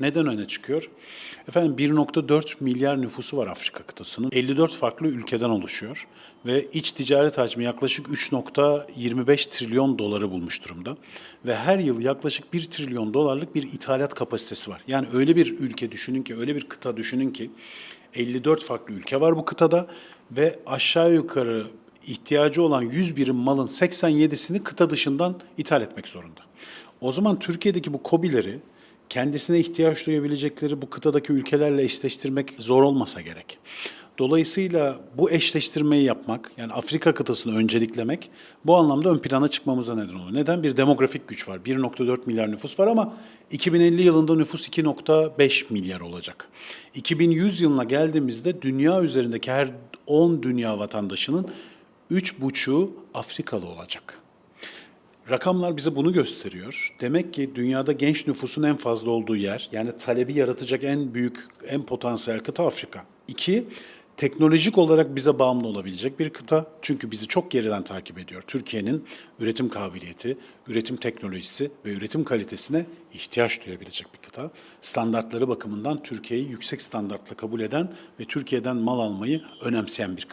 Neden öne çıkıyor? Efendim 1.4 milyar nüfusu var Afrika kıtasının. 54 farklı ülkeden oluşuyor ve iç ticaret hacmi yaklaşık 3.25 trilyon doları bulmuş durumda. Ve her yıl yaklaşık 1 trilyon dolarlık bir ithalat kapasitesi var. Yani öyle bir ülke düşünün ki, öyle bir kıta düşünün ki 54 farklı ülke var bu kıtada ve aşağı yukarı ihtiyacı olan 100 birim malın 87'sini kıta dışından ithal etmek zorunda. O zaman Türkiye'deki bu KOBİ'leri kendisine ihtiyaç duyabilecekleri bu kıtadaki ülkelerle eşleştirmek zor olmasa gerek. Dolayısıyla bu eşleştirmeyi yapmak, yani Afrika kıtasını önceliklemek bu anlamda ön plana çıkmamıza neden oluyor. Neden? Bir demografik güç var. 1.4 milyar nüfus var ama 2050 yılında nüfus 2.5 milyar olacak. 2100 yılına geldiğimizde dünya üzerindeki her 10 dünya vatandaşının 3,5'u Afrikalı olacak. Rakamlar bize bunu gösteriyor. Demek ki dünyada genç nüfusun en fazla olduğu yer, yani talebi yaratacak en büyük, en potansiyel kıta Afrika. İki, teknolojik olarak bize bağımlı olabilecek bir kıta. Çünkü bizi çok geriden takip ediyor. Türkiye'nin üretim kabiliyeti, üretim teknolojisi ve üretim kalitesine ihtiyaç duyabilecek bir kıta. Standartları bakımından Türkiye'yi yüksek standartla kabul eden ve Türkiye'den mal almayı önemseyen bir kıta.